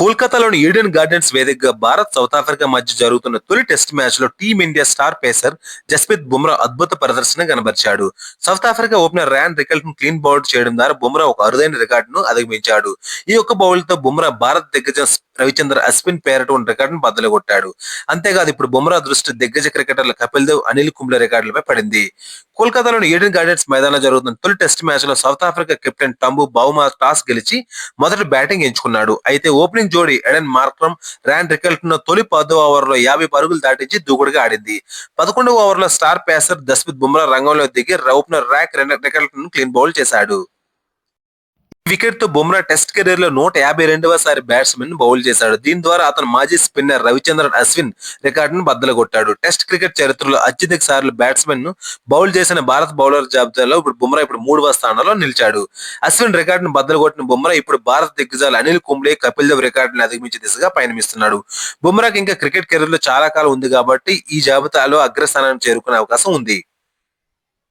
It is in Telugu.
కోల్కతాలోని ఈడెన్ గార్డెన్స్ వేదికగా భారత్ సౌత్ ఆఫ్రికా మధ్య జరుగుతున్న తొలి టెస్ట్ మ్యాచ్లో Team India star pacer Jasprit Bumrah అద్భుత ప్రదర్శన కనబరిచాడు. సౌత్ ఆఫ్రికా ఓపెనర్ ర్యాన్ రికల్ట్ను క్లీన్ బౌల్డ్ చేయడం ద్వారా బుమ్రా ఒక అరుదైన రికార్డును అధిగమించాడు. ఈ ఒక్క బౌల్తో బుమ్రా భారత్ దిగ్గజం రవిచంద్ర అశ్విన్ పేరట ఉన్న రికార్డును బద్దలు కొట్టాడు అంతేకాదు ఇప్పుడు బుమ్రా దృష్టి దిగ్గజ క్రికెటర్ల కపిల్ దేవ్ అనిల్ కుంబ్లే రికార్డులపై పడింది. కోల్కతాలోని ఈడెన్ గార్డెన్స్ మైదానంలో జరుగుతున్న తొలి టెస్ట్ మ్యాచ్లో South Africa captain Temba Bavuma toss గెలిచి మొదటి బ్యాటింగ్ ఎంచుకున్నాడు. అయితే ఓపెనింగ్ జోడీ ఎడెన్ మార్క్రమ్ ర్యాన్ రికల్ట్ తొలి పదో ఓవర్లో యాభై పరుగులు దాటించి దూకుడుగా ఆడింది. పదకొండవ ఓవర్లో స్టార్ పేసర్ దస్మిత్ బుమ్రా రంగంలో దిగి opener Ryan Rickelton clean bowl చేశాడు. వికెట్తో బుమ్రా టెస్ట్ కెరీర్లో నూట యాభై రెండవ సారి బ్యాట్స్మెన్ బౌల్ చేశాడు. దీని ద్వారా అతను మాజీ స్పిన్నర్ రవిచంద్రన్ అశ్విన్ రికార్డును బద్దలు కొట్టాడు టెస్ట్ క్రికెట్ చరిత్రలో అత్యధిక సార్లు బ్యాట్స్మెన్ను బౌల్ చేసిన భారత బౌలర్ జాబితాలో ఇప్పుడు బుమ్రా ఇప్పుడు మూడవ స్థానంలో నిలిచాడు. అశ్విన్ రికార్డును బద్దలు కొట్టిన బుమ్రా ఇప్పుడు భారత దిగ్గజాలు అనిల్ కుంబ్లే కపిల్ దేవ్ రికార్డును అధిగమించే దిశగా పయనమిస్తున్నాడు. బుమ్రాకి ఇంకా క్రికెట్ కెరీర్లో చాలా కాలం ఉంది కాబట్టి ఈ జాబితాలో అగ్రస్థానాన్ని చేరుకునే అవకాశం ఉంది.